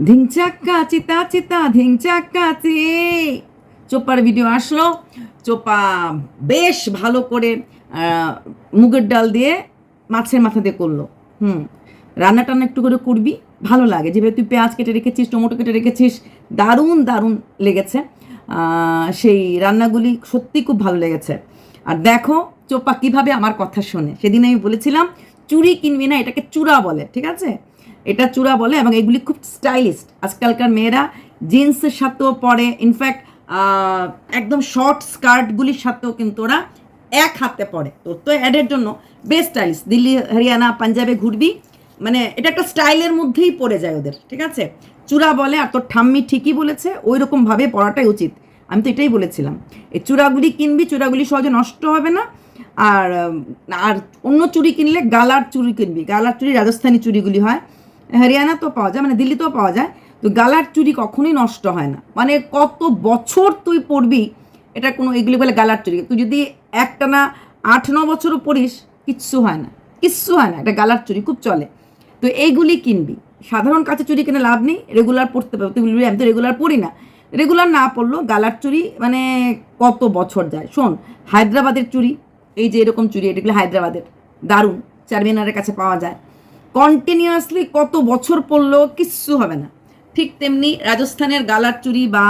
ধিংচাক্কা চিতা চিতা ধিংচাক্কা চে। চোপার ভিডিও আসলো। চোপা বেশ ভালো করে মুগের ডাল দিয়ে মাছের মাথা দিয়ে করল। হুম, রান্না টান্না একটু করে করবি, ভালো লাগে। যেভাবে তুই পেঁয়াজ কেটে রেখেছিস, টমেটো কেটে রেখেছিস, দারুণ দারুণ লেগেছে। সেই রান্নাগুলি সত্যি খুব ভালো লেগেছে। আর দেখো চোপা কীভাবে আমার কথা শোনে। সেদিন আমি বলেছিলাম চুড়ি কিনবি না, এটাকে চূড়া বলে। ঠিক আছে? এটা চূড়া বলে এবং এগুলি খুব স্টাইলিস্ট। আজকালকার মেয়েরা জিন্সের সাথেও পরে ইনফ্যাক্ট একদম শর্ট স্কার্টগুলির সাথেও কিন্তু ওরা এক হাতে পরে। তোর তো অ্যাডের জন্য বেস্ট স্টাইলিশ দিল্লি, হরিয়ানা, পাঞ্জাবে ঘুরবি মানে এটা একটা স্টাইলের মধ্যেই পড়ে যায় ওদের, ঠিক আছে? চূড়া বলে, আর তোর ঠাম্মি ঠিকই বলেছে ওই রকমভাবে পড়াটাই উচিত। আমি তো এটাই বলেছিলাম। এই চূড়াগুলি কিনবি, চূড়াগুলি সহজে নষ্ট হবে না। আর আর অন্য চুড়ি কিনলে গালার চুড়ি কিনবি। গালার চুড়ি রাজস্থানি চুড়িগুলি হয়। হরিয়ানা তো পাওয়া যায় মানে দিল্লিতেও পাওয়া যায়, তো গালার চুড়ি কখনোই নষ্ট হয় না। মানে কত বছর তুই পরবি এটা কোনো এগুলি বলে গালার চুরি। তুই যদি একটানা আট, ন বছরও পড়িস, কিচ্ছু হয় না, কিচ্ছু হয় না এটা গালার চুরি খুব চলে। তো এইগুলি কিনবি। সাধারণ কাছে চুরি কিনে লাভ নেই, রেগুলার পরতে পারবে। তুই বলবি, আমি তো রেগুলার পড়ি না। রেগুলার না পরলো গালার চুড়ি মানে কত বছর যায়। শোন, হায়দ্রাবাদের চুড়ি এই যে এরকম চুরি এটাগুলো হায়দ্রাবাদের? দারুণ, চারমিনারের কাছে পাওয়া যায়। কন্টিনিউয়াসলি কত বছর পরলেও কিচ্ছু হবে না। ঠিক তেমনি রাজস্থানের গালার চুড়ি বা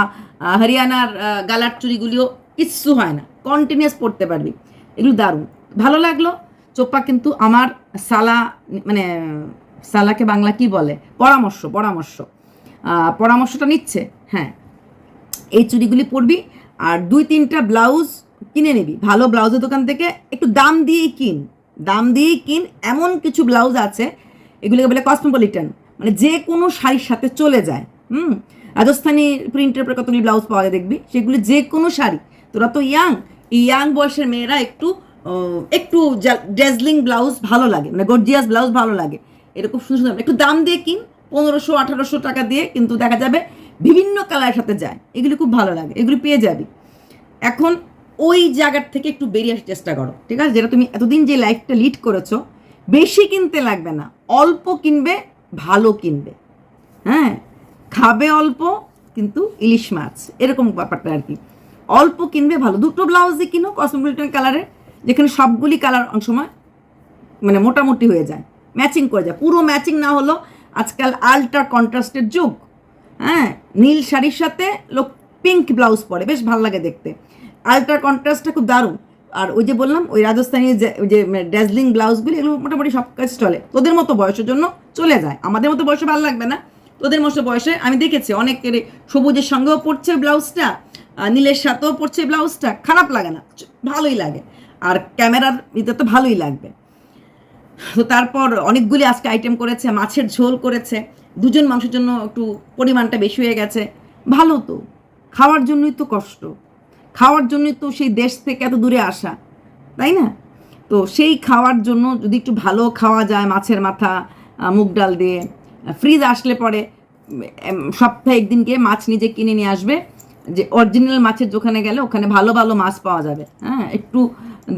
হরিয়ানার গালার চুড়িগুলিও কিচ্ছু হয় না। কন্টিনিউয়াস পড়তে পারবি। এগুলো দারুণ। ভালো লাগল। চোপা কিন্তু আমার সালা মানে সালাকে বাংলা কি বলে? পরামর্শ পরামর্শ। পরামর্শটা নিচ্ছে। হ্যাঁ। এই চুড়িগুলি পরবি আর দুই তিনটা ব্লাউজ কিনে নিবি। ভালো ব্লাউজের দোকান থেকে একটু দাম দিয়েই কিন। দাম দিয়েই কিন। এমন কিছু ব্লাউজ আছে এগুলোকে বলে কসমোপলিটন মানে যে কোনো শাড়ির সাথে চলে যায়, হুম? রাজস্থানি প্রিন্টের উপরে কতগুলি ব্লাউজ পাওয়া যায় দেখবি? সেগুলি যে কোনো শাড়ি। তোরা তো ইয়াং এই ইয়াং বয়সের মেয়েরা একটু একটু ড্রেজলিং ব্লাউজ ভালো লাগে মানে গর্জিয়াস ব্লাউজ ভালো লাগে। এরকম সুন্দর সুন্দর, একটু দাম দিয়ে কিন, পনেরোশো, আঠারোশো টাকা দিয়ে কিন্তু দেখা যাবে বিভিন্ন কালারের সাথে যায়। এগুলি খুব ভালো লাগে, এগুলি পেয়ে যাবি। এখন ওই জায়গার থেকে একটু বেরিয়ে আসার চেষ্টা করো, ঠিক আছে? যেটা তুমি এতদিন যে লাইফটা লিড করেছ বেশি কিনতে লাগবে না, অল্প কিনবে, ভালো কিনবে। হ্যাঁ খাবে অল্প, কিন্তু ইলিশ মাছ, এরকম ব্যাপারটা আর কি। অল্প কিনবে, ভালো। দুটো ব্লাউজই কিনো কসমোপলিটন কালারের যেখানে সবগুলি কালার অংশ সময় মানে মোটামুটি হয়ে যায় ম্যাচিং করে যায়। পুরো ম্যাচিং না হলো আজকাল আল্ট্রা কন্ট্রাস্টের যুগ হ্যাঁ নীল শাড়ির সাথে লোক পিঙ্ক ব্লাউজ পরে, বেশ ভালো লাগে দেখতে। আল্ট্রা কন্ট্রাস্টটা খুব দারুণ। আর ওই যে বললাম, ওই রাজস্থানি যে ড্যাজলিং ব্লাউজগুলি এগুলো মোটামুটি সব কাজ চলে। তোদের মতো বয়সের জন্য চলে যায়। আমাদের মতো বয়সে ভালো লাগবে না। তোদের মতো বয়সে, আমি দেখেছি অনেকের সবুজের সঙ্গেও পড়ছে ব্লাউজটা নীলের সাথেও পড়ছে ব্লাউজটা খারাপ লাগে না ভালোই লাগে। আর ক্যামেরার ভিতরে তো ভালোই লাগবে। তো তারপর অনেকগুলি আজকে আইটেম করেছে, মাছের ঝোল করেছে। দুজন মাংসের জন্য একটু পরিমাণটা বেশি হয়ে গেছে। ভালো তো, খাওয়ার জন্যই তো কষ্ট। খাওয়ার জন্যই তো সেই দেশ থেকে এত দূরে আসা, তাই না? তো সেই খাওয়ার জন্য যদি একটু ভালো খাওয়া যায় মাছের মাথা মুগ ডাল দিয়ে ফ্রিজ আসলে পরে সপ্তাহে একদিন গিয়ে মাছ নিজে কিনে নিয়ে আসবে, যে অরিজিনাল মাছের দোকানে গেলে ওখানে ভালো ভালো মাছ পাওয়া যাবে হ্যাঁ? একটু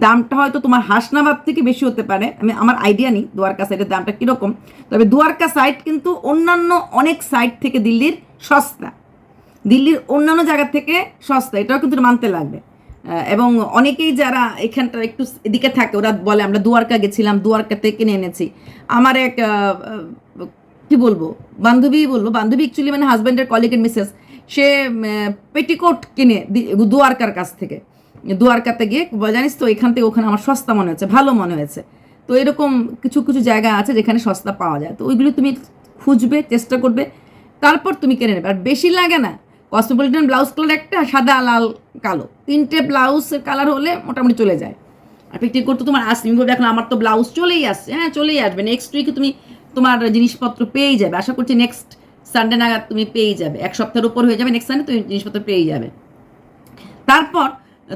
দামটা হয়তো তোমার হাসনাবাদ থেকে বেশি হতে পারে, আমি, আমার আইডিয়া নেই দুয়ারকা সাইডের দামটা কীরকম, তবে দুয়ারকা সাইড কিন্তু অন্যান্য অনেক সাইড থেকে দিল্লির সস্তা। দিল্লির অন্যান্য জায়গা থেকে সস্তা, এটাও কিন্তু মানতে লাগবে। এবং অনেকেই যারা এখানটা একটু এদিকে থাকে, ওরা বলে, আমরা দুয়ারকা গেছিলাম, দুয়ারকা থেকে কিনে এনেছি। আমার এক কি বলব, বান্ধবী বলব বান্ধবী অ্যাকচুয়ালি মানে হাজব্যান্ডের কলিগের মিসেস সে পেটিকোট কিনে দুয়ারকার কাছ থেকে। দুয়ারকাতে গিয়ে জানিস তো, এখান থেকে ওখানে আমার সস্তা মনে হয়েছে, ভালো মনে হয়েছে। তো এরকম কিছু কিছু জায়গা আছে যেখানে সস্তা পাওয়া যায়। তো ওইগুলো তুমি খুঁজবে, চেষ্টা করবে, তারপর তুমি কিনে নেবে। আর বেশি লাগে না কসমোপলিটন ব্লাউজ কালার একটা, সাদা, লাল, কালো। তিনটে ব্লাউজের কালার হলে মোটামুটি চলে যায়। আর পেটিকোট তো তোমার আসবে তুমি এখন আমার তো ব্লাউজ চলেই আসছে। হ্যাঁ চলেই আসবে। নেক্সট উইকে তুমি তোমার জিনিসপত্র পেয়েই যাবে। আশা করছি নেক্সট সানডে নাগাদ তুমি পেয়েই যাবে। এক সপ্তাহের উপর হয়ে যাবে নেক্সট সানডে তুমি জিনিসপত্র পেয়েই যাবে। তারপর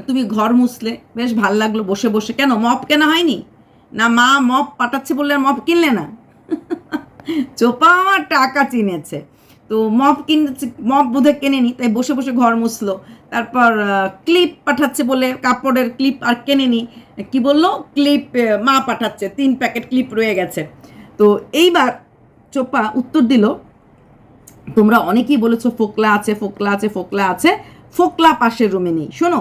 তুমি ঘর মুছলে, বেশ ভালো লাগল বসে বসে। কেন? মপ কেনা হয়নি? না মা মপ পাঠাচ্ছে বললে মপ কিনলে না? চোপা আমার টাকা চিনেছে। তো মপ কিনেছে মপ বোধহয় কেনেনি, তাই বসে বসে ঘর মুছলো। তারপর ক্লিপ পাঠাচ্ছে বলে, কাপড়ের ক্লিপ আর কেনেনি। কি বলল? ক্লিপ মা পাঠাচ্ছে, তিন প্যাকেট ক্লিপ রয়ে গেছে। তো এইবার চোপা উত্তর দিল, তোমরা অনেকেই বলেছ ফোকলা আছে ফোকলা আছে ফোকলা আছে, ফোকলা পাশের রুমে নেই। শোনো,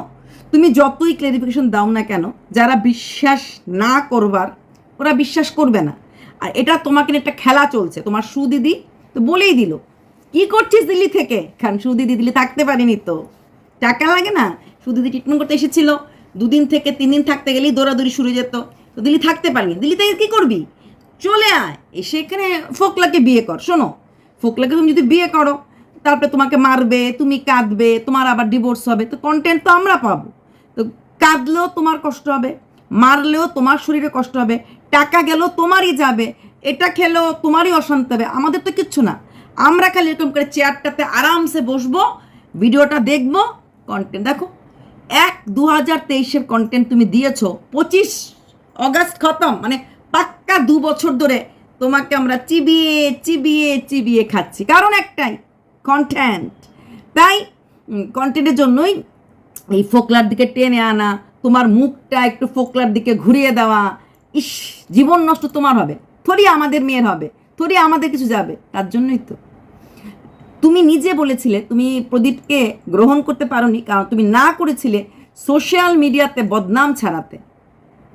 তুমি যতই ক্লারিফিকেশন দাও না কেন, যারা বিশ্বাস না করবার, ওরা বিশ্বাস করবে না। আর এটা তোমাকে একটা খেলা চলছে। তোমার সুদিদি তো বলেই দিল কি করছিস দিল্লি থেকে? খান সুদিদি দিল্লি থাকতে পারিনি তো। টাকা লাগে না? সুদিদি ট্রিটমেন্ট করতে এসেছিল। দুদিন থেকে তিন দিন থাকতে গেলেই দৌড়াদৌড়ি শুরু যেত। তো দিল্লি থাকতে পারিনি। দিল্লি থেকে কী করবি? চলে আয়। এসে এখানে ফোকলাকে বিয়ে কর। শোনো, ফোকলাকে তুমি যদি বিয়ে করো, তারপরে তোমাকে মারবে, তুমি কাঁদবে, তোমার আবার ডিভোর্স হবে। তো কন্টেন্ট তো আমরা পাবো। তো কাঁদলেও তোমার কষ্ট হবে, মারলেও তোমার শরীরে কষ্ট হবে, টাকা গেলেও তোমারই যাবে, এটা খেলেও তোমারই অশান্তি হবে। আমাদের তো কিচ্ছু না। আমরা খালি এরকম করে চেয়ারটাতে আরামসে বসবো, ভিডিওটা দেখব কন্টেন্ট দেখো, এক দু হাজার তেইশের কন্টেন্ট তুমি দিয়েছ, পঁচিশ অগাস্ট খতম মানে পাক্কা দু বছর ধরে তোমাকে আমরা চিবিয়ে চিবিয়ে চিবিয়ে খাচ্ছি। কারণ একটাই কন্টেন্ট তাই কন্টেন্টের জন্যই এই ফোকলার দিকে টেনে আনা, তোমার মুখটা একটু ফোকলার দিকে ঘুরিয়ে দেওয়া, ইস, জীবন নষ্ট তোমার হবে থরি আমাদের মেয়ের হবে থরি আমাদের কিছু যাবে, তার জন্যই তো। তুমি নিজে বলেছিলে, তুমি প্রদীপকে গ্রহণ করতে পারোনি, কারণ তুমি না করেছিলে সোশ্যাল মিডিয়াতে বদনাম ছাড়াতে।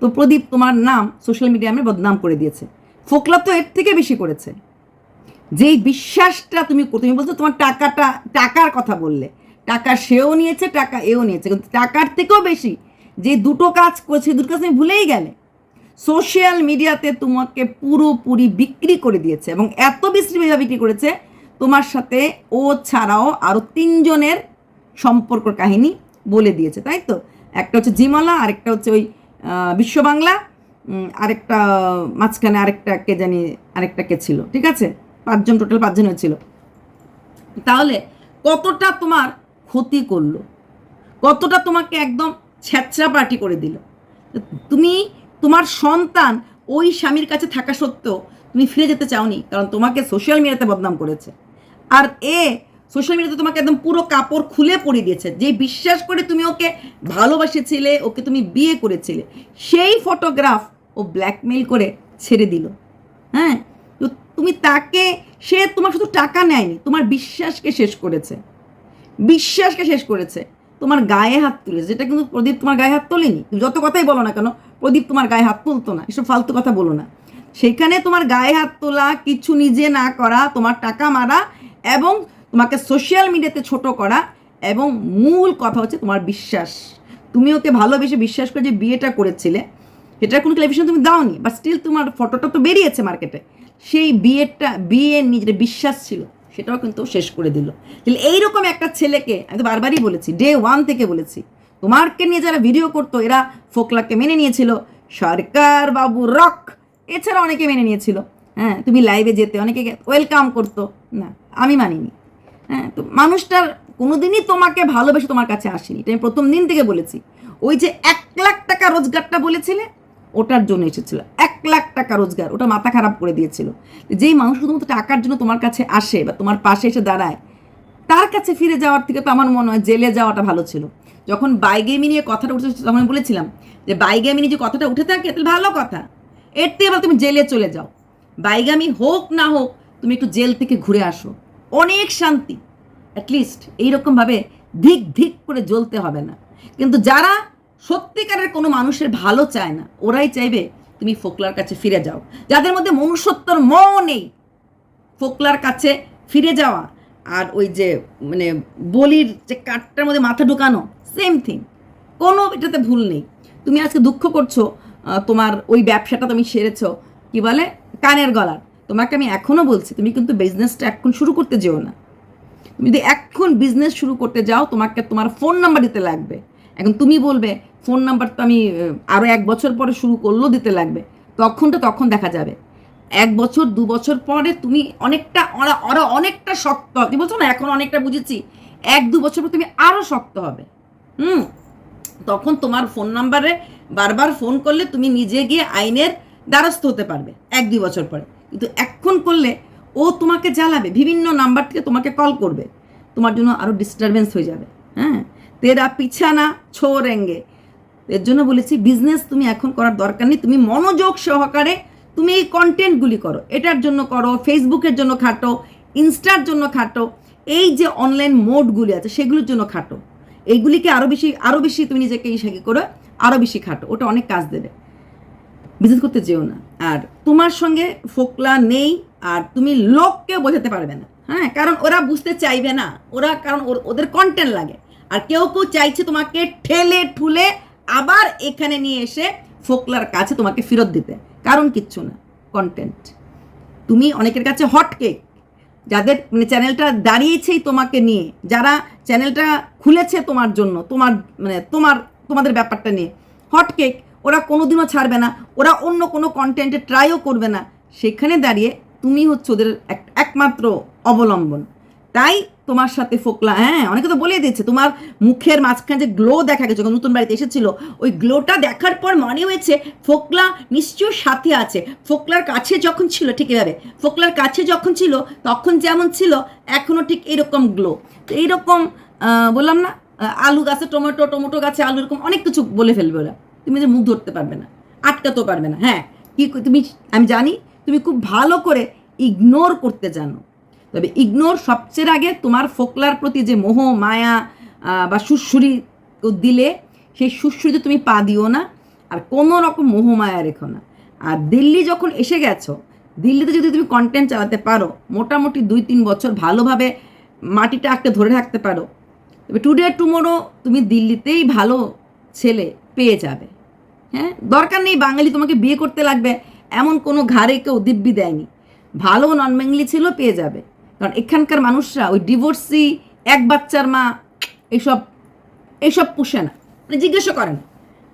তো প্রদীপ তোমার নাম সোশ্যাল মিডিয়ামে বদনাম করে দিয়েছে। ফোকলা তো এর থেকে বেশি করেছে। যেই বিশ্বাসটা তুমি তুমি বলছো তোমার টাকাটা, টাকার কথা বললে। টাকা সেও নিয়েছে, টাকা এও নিয়েছে। কিন্তু টাকার থেকেও বেশি যে দুটো কাজ করেছে দুটো কাজ তুমি ভুলেই গেলে। সোশ্যাল মিডিয়াতে তোমাকে পুরোপুরি বিক্রি করে দিয়েছে এবং এত বিশ্রীভাবে বিক্রি করেছে তোমার সাথে ও ছাড়াও আরও তিনজনের সম্পর্ক কাহিনী বলে দিয়েছে, তাই তো? একটা হচ্ছে জিমালা, আরেকটা হচ্ছে ওই বিশ্ব বাংলা আরেকটা, মাঝখানে আরেকটা কে জানি, আরেকটা কে ছিল, ঠিক আছে? পাঁচজন টোটাল পাঁচজন হয়েছিল তাহলে কতটা তোমার ক্ষতি করল? কতটা তোমাকে একদম ছ্যাঁচড়া পার্টি করে দিল? তুমি, তোমার সন্তান ওই স্বামীর কাছে থাকা সত্ত্বেও তুমি ফিরে যেতে চাওনি, কারণ তোমাকে সোশ্যাল মিডিয়াতে বদনাম করেছে। আর এ সোশ্যাল মিডিয়াতে তোমাকে একদম পুরো কাপড় খুলে পরিয়ে দিয়েছে, যে বিশ্বাস করে তুমি ওকে ভালোবাসেছিলে, ওকে তুমি বিয়ে করেছিলে, সেই ফটোগ্রাফ ও ব্ল্যাকমেল করে ছেড়ে দিল। হ্যাঁ? তো তুমি তাকে, সে তোমার শুধু টাকা নেয়নি, তোমার বিশ্বাসকে শেষ করেছে। বিশ্বাসকে শেষ করেছে। তোমার গায়ে হাত তুলেছে, যেটা কিন্তু প্রদীপ তোমার গায়ে হাত তোলেনি। তুমি যত কথাই বলো না কেন, প্রদীপ তোমার গায়ে হাত তুলতো না, এসব ফালতু কথা বলো না। সেখানে তোমার গায়ে হাত তোলা, কিছু নিজে না করা, তোমার টাকা মারা এবং তোমাকে সোশ্যাল মিডিয়াতে ছোট করা এবং মূল কথা হচ্ছে তোমার বিশ্বাস। তুমি ওকে ভালোবেসে বিশ্বাস করে যে বিয়েটা করেছিলে, সেটার কোনো ক্লারিফিকেশন তুমি দাওনি বাট স্টিল তোমার ফটোটা তো বেরিয়েছে মার্কেটে সেই বিয়েটা বিয়ের নিজের বিশ্বাস ছিল, সেটাও কিন্তু শেষ করে দিল। তাহলে এইরকম একটা ছেলেকে আমি তো বারবারই বলেছি ডে ওয়ান থেকে বলেছি, তোমারকে নিয়ে যারা ভিডিও করতো, এরা ফোকলাকে মেনে নিয়েছিল, সরকার বাবু রক এছাড়া অনেকে মেনে নিয়েছিল। হ্যাঁ তুমি লাইভে যেতে, অনেকে ওয়েলকাম করতো। না, আমি মানিনি। হ্যাঁ তো মানুষটার কোনোদিনই তোমাকে ভালোবেসে তোমার কাছে আসেনি। এটা আমি প্রথম দিন থেকে বলেছি। ওই যে এক লাখ টাকা রোজগারটা বলেছিলে, ওটার জন্য এসেছিল। এক লাখ টাকা রোজগার, ওটা মাথা খারাপ করে দিয়েছিল। যেই মানুষ শুধুমাত্র টাকার জন্য তোমার কাছে আসে বা তোমার পাশে এসে দাঁড়ায়, তার কাছে ফিরে যাওয়ার থেকে তো আমার মনে হয় জেলে যাওয়াটা ভালো ছিল। যখন বাইগেমি নিয়ে কথাটা উঠে তখন বলেছিলাম যে বাইগামি নিয়ে যে কথাটা উঠে থাকে তাহলে ভালো কথা। এর থেকে এবার তুমি জেলে চলে যাও। বাইগামি হোক না হোক, তুমি একটু জেল থেকে ঘুরে আসো। অনেক শান্তি। অ্যাটলিস্ট এইরকমভাবে ধিক ধিক করে জ্বলতে হবে না। কিন্তু যারা সত্যিকারের কোনো মানুষের ভালো চায় না, ওরাই চাইবে তুমি ফোকলার কাছে ফিরে যাও। যাদের মধ্যে মনুষ্যত্বর ম নেই ফোকলার কাছে ফিরে যাওয়া আর ওই যে মানে বলির যে কাঠটার মধ্যে মাথা ঢুকানো সেম থিং কোনো এটাতে ভুল নেই। তুমি আজকে দুঃখ করছ তোমার ওই ব্যবসাটা তুমি সেরেছো। কি বলে? কানের গলার। তোমাকে আমি এখনও বলছি, তুমি কিন্তু বিজনেসটা এখন শুরু করতে যেও না। তুমি যদি এখন বিজনেস শুরু করতে যাও, তোমাকে তোমার ফোন নাম্বার দিতে লাগবে। এখন তুমি বলবে ফোন নাম্বার তো আমি আরও এক বছর পরে শুরু করলেও দিতে লাগবে। তখন তো তখন দেখা যাবে। এক বছর, দু বছর পরে তুমি অনেকটা, ওরা অনেকটা শক্ত তুমি বলছো না, এখন অনেকটা বুঝেছি। এক, দু বছর পর তুমি আরও শক্ত হবে। হুম? তখন তোমার ফোন নাম্বারে বারবার ফোন করলে তুমি নিজে গিয়ে আইনের দ্বারস্থ হতে পারবে, এক দুই বছর পরে। কিন্তু এখন করলে ও তোমাকে জ্বালাবে, বিভিন্ন নাম্বার থেকে তোমাকে কল করবে। তোমার জন্য আরও ডিস্টারবেন্স হয়ে যাবে হ্যাঁ? তেরা পিছানা ছো রেঙ্গে এর জন্য বলেছি বিজনেস তুমি এখন করার দরকার নেই। তুমি মনোযোগ সহকারে তুমি এই কন্টেন্টগুলি করো। এটার জন্য করো ফেসবুকের জন্য খাটো ইনস্টার জন্য খাটো, এই যে অনলাইন মোডগুলি আছে, সেগুলোর জন্য খাটো। এইগুলিকে আরও বেশি আরও বেশি তুমি নিজেকে ইসাকে করে আরও বেশি খাটো। ওটা অনেক কাজ দেবে। বিজনেস করতে যেও না। আর তোমার সঙ্গে ফোকলা নেই, আর তুমি লোককে বোঝাতে পারবে না। হ্যাঁ কারণ ওরা বুঝতে চাইবে না। ওরা, কারণ ওদের কন্টেন্ট লাগে। আর কেউ কেউ চাইছে তোমাকে ঠেলে ঠুলে আবার এখানে নিয়ে এসে ফোকলার কাছে তোমাকে ফেরত দিতে। কারণ কিচ্ছু না। কন্টেন্ট তুমি অনেকের কাছে হট কেক যাদের মানে চ্যানেলটা দাঁড়িয়েছেই তোমাকে নিয়ে, যারা চ্যানেলটা খুলেছে তোমার জন্য, তোমার মানে তোমার, তোমাদের ব্যাপারটা নিয়ে। হটকেক ওরা কোনোদিনও ছাড়বে না, ওরা অন্য কোনো কন্টেন্টে ট্রাইও করবে না। সেখানে দাঁড়িয়ে তুমি হচ্ছে ওদের এক- একমাত্র অবলম্বন। তাই তোমার সাথে ফোকলা হ্যাঁ অনেকে তো বলে দিয়েছে, তোমার মুখের মাঝখানে যে গ্লো দেখা গেছে নতুন বাড়িতে এসেছিল, ওই গ্লোটা দেখার পর মনে হয়েছে ফোকলা নিশ্চয়ই সাথে আছে। ফোকলার কাছে যখন ছিল, ঠিক এভাবে, ফোকলার কাছে যখন ছিল, তখন যেমন ছিল এখনও ঠিক এরকম গ্লো তো এইরকম বললাম না আলু গাছে টমেটো টমেটো গাছে আলু এরকম অনেক কিছু বলে ফেলবে ওরা। তুমি যে মুখ ধরতে পারবে না, আটকাতেও পারবে না হ্যাঁ। কি, তুমি, আমি জানি, তুমি খুব ভালো করে ইগনোর করতে জানো। তবে ইগনোর সবচেয়ে আগে তোমার ফোকলার প্রতি যে মোহ, মায়া বা সুশ্রুরি দিলে, সেই সুশ্রুরিতে তুমি পা দিও না আর কোনো রকম মোহ, মায়া রেখো না। আর দিল্লি যখন এসে গেছো, দিল্লিতে যদি তুমি কন্টেন্ট চালাতে পারো, মোটামুটি দুই তিন বছর ভালোভাবে মাটিটা আঁকতে ধরে রাখতে পারো, তবে টুডে টুমোরো তুমি দিল্লিতেই ভালো ছেলে পেয়ে যাবে। হ্যাঁ? দরকার নেই বাঙালি তোমাকে বিয়ে করতে লাগবে, এমন কোনো ঘাড়ে কেউ দিব্যি দেয়নি। ভালো নন বেঙ্গলি ছিল পেয়ে যাবে। কারণ এখানকার মানুষরা ওই ডিভোর্সি এক বাচ্চার মা এইসব এইসব পুষে না মানে জিজ্ঞেসও করে না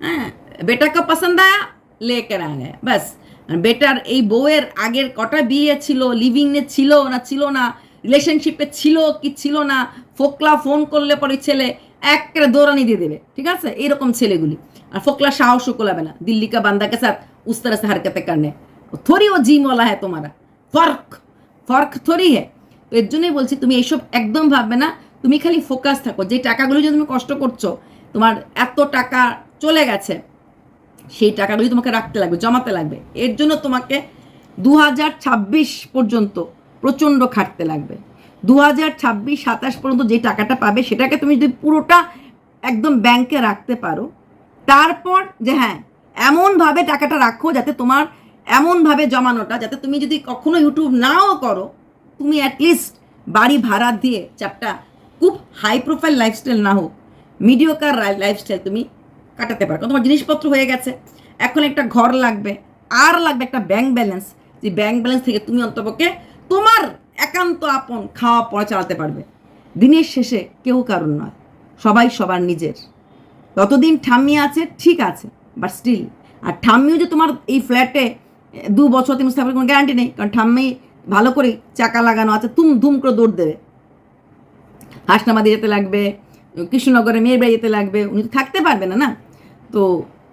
হ্যাঁ বেটাকে পছন্দ আয়া লেকে আ গয়া ব্যাস বেটার এই বউয়ের আগের কটা বিয়ে ছিল লিভিংয়ে ছিল না ছিল না রিলেশনশিপে ছিল কি ছিল না ফোকলা ফোন করলে পরে ছেলে একেবারে দৌড়ানি দিয়ে দেবে ঠিক আছে এরকম ছেলেগুলি আর ফোকলা সাহসও কোলাবে না দিল্লি কা বান্দা কে সাথ উস तरह से हरकतें करने थोड़ी वो जिम वाला है तुम्हारा फर्क ফর্ক থরি হে তো এর জন্যই বলছি, তুমি এইসব একদম ভাববে না। তুমি খালি ফোকাস থাকো। যে টাকাগুলো যদি তুমি কষ্ট করছ, তোমার এত টাকা চলে গেছে, সেই টাকাগুলি তোমাকে রাখতে লাগবে, জমাতে লাগবে। এর জন্য তোমাকে দু হাজার ছাব্বিশ পর্যন্ত প্রচণ্ড খাটতে লাগবে। দু হাজার ছাব্বিশ সাতাশ পর্যন্ত যে টাকাটা পাবে, সেটাকে তুমি যদি পুরোটা একদম ব্যাংকে রাখতে পারো, তারপর যে হ্যাঁ এমনভাবে টাকাটা রাখো যাতে তোমার এমনভাবে জমানোটা, যাতে তুমি যদি কখনো ইউটিউব নাও করো তুমি অ্যাটলিস্ট বাড়ি ভাড়া দিয়ে চাপটা খুব হাই প্রোফাইল লাইফস্টাইল না হোক মিডিওকার লাইফস্টাইল তুমি কাটাতে পারো। তোমার জিনিসপত্র হয়ে গেছে, এখন একটা ঘর লাগবে, আর লাগবে একটা ব্যাংক ব্যালেন্স যে ব্যাংক ব্যালেন্স থেকে তুমি অন্তপক্ষে তোমার একান্ত আপন, খাওয়া পড়া চালাতে পারবে। দিনের শেষে কেউ কারণ নয়, সবাই সবার নিজের। ততদিন ঠাম্মি আছে, ঠিক আছে বাট স্টিল আর ঠাম্মিও যে তোমার এই ফ্ল্যাটে দু বছর বছর থাকবে কোনো গ্যারান্টি নেই, কারণ ঠাম্মি ভালো করে চাকা লাগানো আছে, তুম ধুম করে দৌড় দেবে। হাসনাবাদে যেতে লাগবে, কৃষ্ণনগরে মেয়ের বাড়ি যেতে লাগবে, উনি থাকতে পারবে না না? তো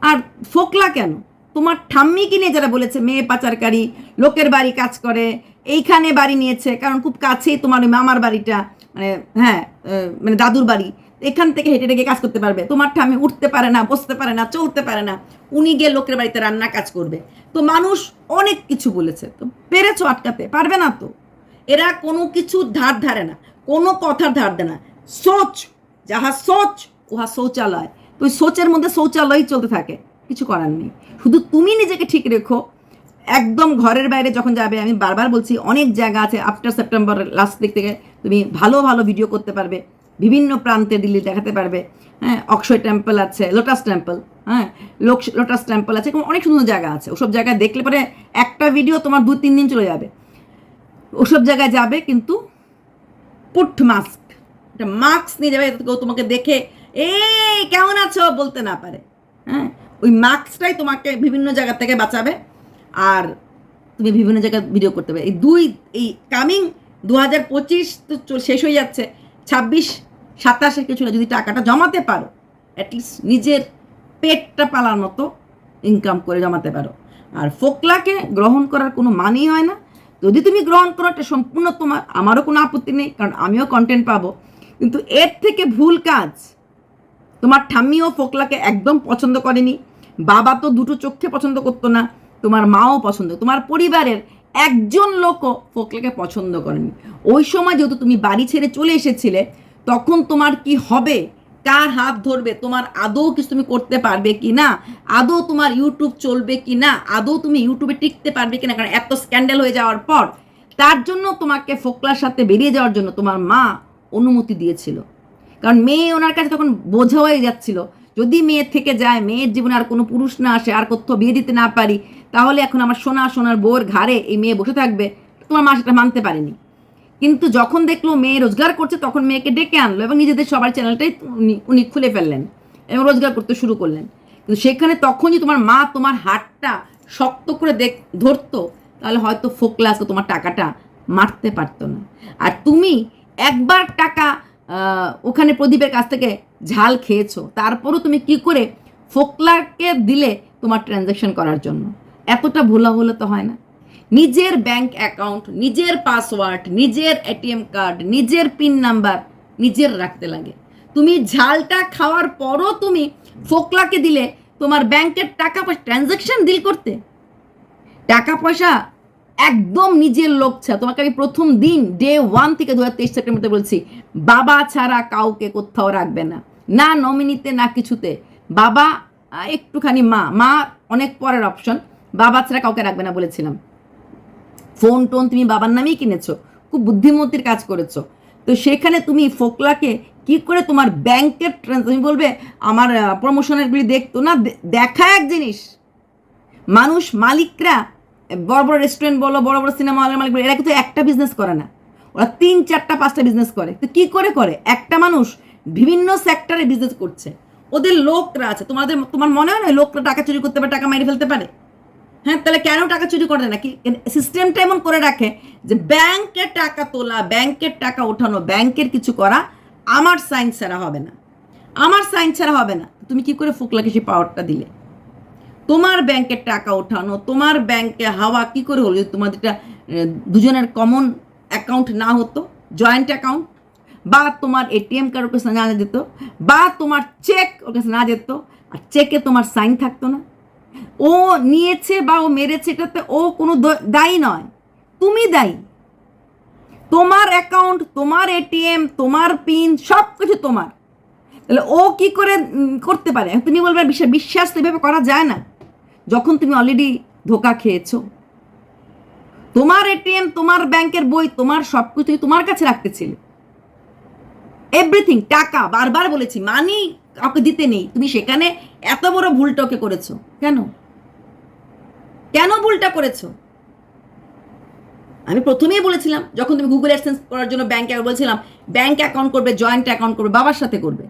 আর ফোকলা কেন? তোমার ঠাম্মি কি নিয়ে যারা বলেছে, মেয়ে পাচারকারী, লোকের বাড়ি কাজ করে, এইখানে বাড়ি নিয়েছে, কারণ খুব কাছেই তোমার ওই মামার বাড়িটা মানে হ্যাঁ মানে দাদুর বাড়ি, এখান থেকে হেঁটে হেঁটে কাজ করতে পারবে। তোমার ঠাম্মি উঠতে পারে না, বসতে পারে না, চলতে পারে না, উনি গিয়ে লোকের বাড়িতে রান্না কাজ করবে। তো মানুষ অনেক কিছু বলেছে, তো পেরেছ আটকাতে, পারবে না তো। এরা কোনো কিছু ধার ধারে না, কোনো কথার ধার দেয় না। সোচ, যাহা সোচ, উহা শৌচালয়। তো ওই সোচের মধ্যে শৌচালয়ই চলতে থাকে, কিছু করার নেই। শুধু তুমি নিজেকে ঠিক রেখো, একদম ঘরের বাইরে যখন যাবে, আমি বারবার বলছি, অনেক জায়গা আছে আফটার সেপ্টেম্বর লাস্ট দিক থেকে তুমি ভালো ভালো ভিডিও করতে পারবে। বিভিন্ন প্রান্তে দিল্লি দেখাতে পারবে। হ্যাঁ অক্ষয় টেম্পল আছে, লোটাস টেম্পল হ্যাঁ লোক, লোটাস টেম্পল আছে, এরকম অনেক সুন্দর জায়গা আছে। ওসব জায়গায় দেখলে পরে একটা ভিডিও তোমার দু তিন দিন চলে যাবে। ওসব জায়গায় যাবে কিন্তু পুট মাস্ক একটা মাস্ক নিয়ে যাবে কেউ তোমাকে দেখে, এই, কেমন আছো? বলতে না পারে। হ্যাঁ ওই মাস্কটাই তোমাকে বিভিন্ন জায়গা থেকে বাঁচাবে আর তুমি বিভিন্ন জায়গায় ভিডিও করতে পারবে। এই দুই, এই কামিং দু হাজার পঁচিশ তো শেষ হয়ে যাচ্ছে। ছাব্বিশ সাতাশে কিছু যদি টাকাটা জমাতে পারো অ্যাটলিস্ট নিজের পেটটা পালার মতো ইনকাম করে জমাতে পারো। আর ফোকলাকে গ্রহণ করার কোনো মানেই হয় না। যদি তুমি গ্রহণ করো, এটা সম্পূর্ণ তোমার, আমারও কোনো আপত্তি নেই, কারণ আমিও কন্টেন্ট পাবো। কিন্তু এর থেকে ভুল কাজ, তোমার ঠাম্মিও ফোকলাকে একদম পছন্দ করেনি। বাবা তো দুটো চোখে পছন্দ করতো না, তোমার মাও পছন্দ, তোমার পরিবারের একজন লোকও ফোকলাকে পছন্দ করেনি। ওই সময় যেহেতু তুমি বাড়ি ছেড়ে চলে এসেছিলে তখন তোমার কি হবে? কার হাত ধরবে? তোমার আদৌ কিছু তুমি করতে পারবে কি না আদৌ তোমার ইউটিউব চলবে কি না আদৌ তুমি ইউটিউবে টিকতে পারবে কি না কারণ এত স্ক্যান্ডেল হয়ে যাওয়ার পর, তার জন্য তোমাকে ফোকলার সাথে বেরিয়ে যাওয়ার জন্য তোমার মা অনুমতি দিয়েছিল। কারণ মেয়ে ওনার কাছে তখন বোঝা হয়ে যাচ্ছিল, যদি মেয়ে থেকে যায়, মেয়ের জীবনে আর কোনো পুরুষ না আসে, আর কোথাও বিয়ে দিতে না পারি, তাহলে এখন আমার সোনা সোনার বউয়ের ঘাড়ে এই মেয়ে বসে থাকবে। তোমার মা সেটা মানতে পারেনি। কিন্তু যখন দেখল মেয়ে রোজগার করছে, তখন মেয়েকে ডেকে আনলো এবং নিজেদের সবার চ্যানেলটাই উনি উনি খুলে ফেললেন এবং রোজগার করতে শুরু করলেন। কিন্তু সেখানে তখন যদি তোমার মা তোমার হাতটা শক্ত করে দেখ, ধরতো, তাহলে হয়তো ফোকলা ফোকলাসকে তোমার টাকাটা মারতে পারতো না। আর তুমি একবার টাকা ওখানে প্রদীপের কাছ থেকে ঝাল খেয়েছো, তারপরও তুমি কি করে ফোকলাকে দিলে তোমার ট্রানজ্যাকশন করার জন্য? এতটা ভোলা হলে তো হয় না। নিজের ব্যাংক অ্যাকাউন্ট নিজের পাসওয়ার্ড নিজের এটিএম কার্ড নিজের পিন নাম্বার নিজের রাখতে লাগে। তুমি ঝালটা খাওয়ার পরও তুমি ফোকলাকে দিলে তোমার ব্যাংকের টাকা পয়সা ট্রানজ্যাকশন ডিল করতে। টাকা পয়সা একদম নিজের লোক ছাড়া। তোমাকে আমি প্রথম দিন ডে ওয়ান থেকে দু হাজার তেইশ সেপ্টেম্বরতে বলছি, বাবা ছাড়া কাউকে কোথাও রাখবে না। না নমিনিতে না কিছুতে। বাবা একটুখানি মা। মা অনেক পরের অপশন বাবা ছাড়া কাউকে রাখবে না বলেছিলাম। ফোন টোন তুমি বাবার নামেই কিনেছো, খুব বুদ্ধিমতির কাজ করেছ। তো সেখানে তুমি ফোকলাকে কি করে তোমার ব্যাংকের তুমি বলবে, আমার প্রমোশনেরগুলি দেখতো না দেখা এক জিনিস। মানুষ মালিকরা, বড় বড় রেস্টুরেন্ট বলো, বড় বড় সিনেমা হলের মালিক এরা কিন্তু একটা বিজনেস করে না। ওরা তিন, চারটা, পাঁচটা বিজনেস করে। তো কি করে করে? একটা মানুষ বিভিন্ন সেক্টরে বিজনেস করছে। ওদের লোকরা আছে, তোমাদের, তোমার মনে হয় না লোকরা টাকা চুরি করতে পারে, টাকা মাইরে ফেলতে পারে? হ্যাঁ তাহলে কেন টাকা চুরি করে না কি সিস্টেমটা এমন করে রাখে যে ব্যাংকের টাকা তোলা ব্যাংকের টাকা ওঠানো, ব্যাংকের কিছু করা আমার সাইন ছাড়া হবে না। আমার সাইন ছাড়া হবে না। তুমি কি করে ফুকলাকে সেই পাওয়ারটা দিলে? তোমার ব্যাংকের টাকা ওঠানো, তোমার ব্যাংকে হাওয়া কি করে হলো? যদি তোমাদেরটা দুজনের কমন অ্যাকাউন্ট না হতো জয়েন্ট অ্যাকাউন্ট বা তোমার এটিএম কার্ড ওর কাছে না যেত, বা তোমার চেক ওর কাছে না যেত, আর চেকে তোমার সাইন থাকতো না। ও নিয়েছে বা ও মেরেছে, এটাতে ও কোনো দায়ী নয়। তুমি দায়ী। তোমার অ্যাকাউন্ট তোমার এটিএম তোমার পিন সব কিছু তোমার। তাহলে ও কি করে করতে পারে? তুমি বলবে বিশ্বাস তো এভাবে করা যায় না। যখন তুমি অলরেডি ধোকা খেয়েছো। তোমার এটিএম তোমার ব্যাংকের বই, তোমার সব কিছু তোমার কাছে রাখতেছিলে এভরিথিং টাকা, বারবার বলেছি মানি কাউকে দিতে নেই। তুমি সেখানে এত বড় ভুলটা ওকে করেছ? কেন? কেন ভুলটা করেছ? আমি প্রথমেই বলেছিলাম, যখন তুমি গুগল অ্যাডসেন্স করার জন্য ব্যাংকে বলছিলাম ব্যাংক অ্যাকাউন্ট করবে জয়েন্ট অ্যাকাউন্ট করবে, বাবার সাথে করবে।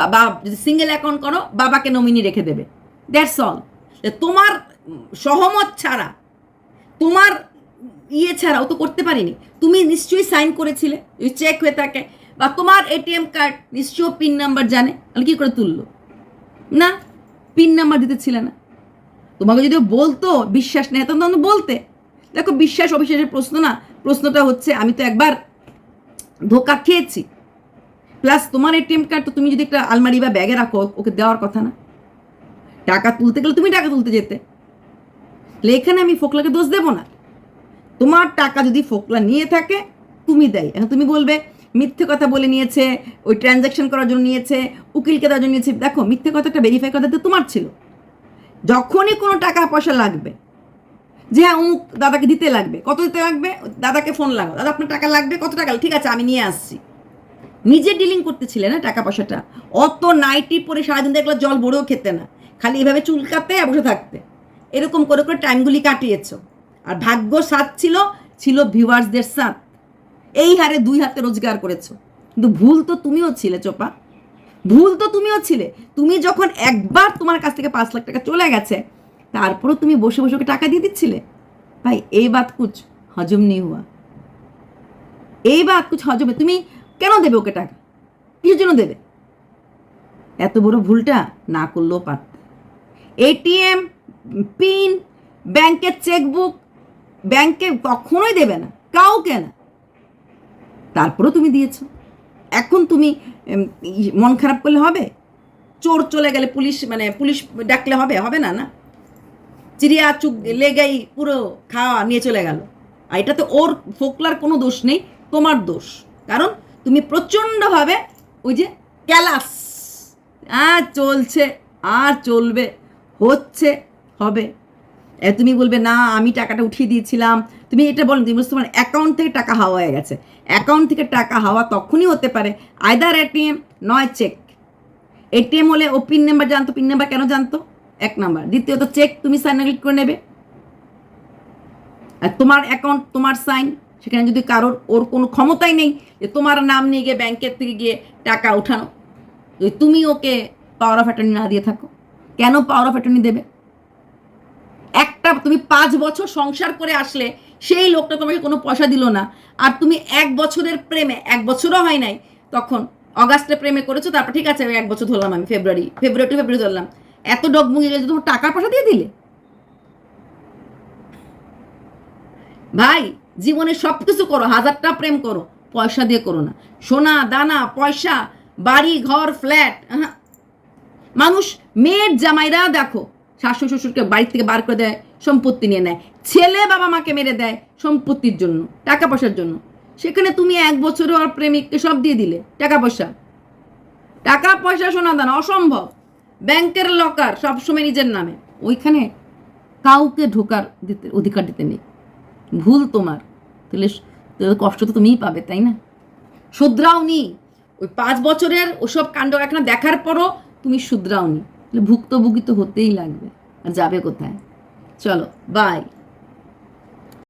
বাবা, যদি সিঙ্গেল অ্যাকাউন্ট করো, বাবাকে নমিনি রেখে দেবে। দ্যাটস অল তোমার সহমত ছাড়া, তোমার ইয়ে ছাড়া ও তো করতে পারিনি। তুমি নিশ্চয়ই সাইন করেছিলে চেক হয়ে থাকে, বা তোমার এটিএম কার্ড নিশ্চয়ই পিন নাম্বার জানে, তাহলে কী করে তুললো? না পিন নাম্বার দিতে ছিলে না। তোমাকে যদি বলতো, বিশ্বাস নেই তখন বলতে। দেখো, বিশ্বাস অবিশ্বাসের প্রশ্ন না, প্রশ্নটা হচ্ছে, আমি তো একবার ধোকা খেয়েছি। প্লাস তোমার এটিএম কার্ড তো তুমি যদি একটা আলমারি বা ব্যাগে রাখো, ওকে দেওয়ার কথা না। টাকা তুলতে গেলে তুমি টাকা তুলতে যেতে। তাহলে এখানে আমি ফোকলাকে দোষ দেবো না। তোমার টাকা যদি ফোকলা নিয়ে থাকে, তুমি দেয়। এখন তুমি বলবে মিথ্যে কথা বলে নিয়েছে, ওই ট্রানজ্যাকশন করার জন্য নিয়েছে, উকিলকে দেওয়ার জন্য নিয়েছে। দেখো, মিথ্যে কথাটা ভেরিফাই করাতে তোমার ছিল। যখনই কোনো টাকা পয়সা লাগবে, যে হ্যাঁ অমুক দাদাকে দিতে লাগবে। কত দিতে লাগবে? দাদাকে ফোন লাগবে দাদা, আপনার টাকা লাগবে? কত টাকা? ঠিক আছে, আমি নিয়ে আসছি। নিজে ডিলিং করতেছিলে না টাকা পয়সাটা? অত নাইটি পরে সারাদিন দেখলে জল ভরেও খেতে না। খালি এভাবে চুলকাতে আর বসে থাকতে। এরকম করে করে টাইমগুলি কাটিয়েছো। আর ভাগ্য সাথ ছিল ছিল ভিউয়ার্সদের সাথ। এই হারে দুই হাতে রোজগার করেছ। কিন্তু ভুল তো তুমিও ছিলে, চোপা। ভুল তো তুমিও ছিলে। তুমি যখন একবার তোমার কাছ থেকে পাঁচ লাখ টাকা চলে গেছে, তারপরও তুমি বসে বসে টাকা দিয়ে দিচ্ছিলে। ভাই, এই বাত কুচ হজম নেই হওয়া এই বাত কুছ হজমে তুমি কেন দেবে ওকে টাকা? কিসের জন্য দেবে? এত বড় ভুলটা না করলেও পারত। এটিএম, পিন, ব্যাংকের চেকবুক, ব্যাংকে কখনোই দেবে না। কাউকে না। তারপরেও তুমি দিয়েছ। এখন তুমি মন খারাপ করলে হবে? চোর চলে গেলে পুলিশ মানে পুলিশ ডাকলে হবে? হবে না না? চিড়িয়া চুক লেগেই পুরো খাওয়া নিয়ে চলে গেল। আর এটাতে ওর ফোকলার কোনো দোষ নেই, তোমার দোষ। কারণ তুমি প্রচণ্ডভাবে ওই যে ক্যালাস। আর চলছে, আর চলবে, হচ্ছে, হবে। তুমি বলবে, না, আমি টাকাটা উঠিয়ে দিয়েছিলাম। তুমি এটা বলো, তুমি বলছো, তোমার অ্যাকাউন্ট থেকে টাকা হাওয়া হয়ে গেছে। অ্যাকাউন্ট থেকে টাকা হাওয়া তখনই হতে পারে আয়দার এটিএম নয় চেক এটিএম হলে ও পিন নাম্বার জানতো পিন নাম্বার কেন জানতো? এক নাম্বার দ্বিতীয়ত চেক তুমি সাইন ক্লিক করে নেবে। আর তোমার অ্যাকাউন্ট তোমার সাইন সেখানে যদি কারোর, ওর কোনো ক্ষমতাই নেই, যে তোমার নাম নিয়ে গিয়ে ব্যাংকের থেকে গিয়ে টাকা উঠানো, যদি তুমি ওকে পাওয়ার অফ অ্যাটর্নি না দিয়ে থাকো, কেন পাওয়ার অফ অ্যাটর্নি দেবে? একটা তুমি পাঁচ বছর সংসার করে আসলে সেই লোকটা তোমাকে কোনো পয়সা দিল না। আর তুমি এক বছরের প্রেমে, এক বছরও হয় নাই, তখন অগাস্টে প্রেমে করেছ, তারপর ঠিক আছে, আমি এক বছর ধরলাম আমি, ফেব্রুয়ারি ফেব্রুয়ারি ফেব্রুয়ারি ধরলাম। এত ডগমুগে গেছে তোমার টাকা পয়সা দিয়ে দিলে? ভাই, জীবনে সব কিছু করো, হাজারটা প্রেম করো, পয়সা দিয়ে করো না। সোনা, দানা, পয়সা, বাড়ি, ঘর, ফ্ল্যাট। মানুষ, মেয়ের জামাইরা দেখো শাশুড়ি শ্বশুরকে বাড়ি থেকে বার করে দেয়, সম্পত্তি নিয়ে নেয়। ছেলে বাবা মাকে মেরে দেয় সম্পত্তির জন্য, টাকা পয়সার জন্য। সেখানে তুমি এক বছরে ওর প্রেমিককে সব দিয়ে দিলে, টাকা পয়সা। টাকা পয়সা, সোনা দানা, অসম্ভব। ব্যাংকের লকার, সবসময় নিজের নামে। ওইখানে কাউকে ঢোকার দিতে, অধিকার দিতে নেই। ভুল তোমার। তাহলে কষ্ট তো তুমিই পাবে, তাই না? শুধরাওনি। ওই পাঁচ বছরের ওসব কাণ্ড এখানে দেখার পরও তুমি শুধরাওনি। ভুক্তভোগী তো হতেই লাগবে। আর যাবে কোথায়? চলো বাই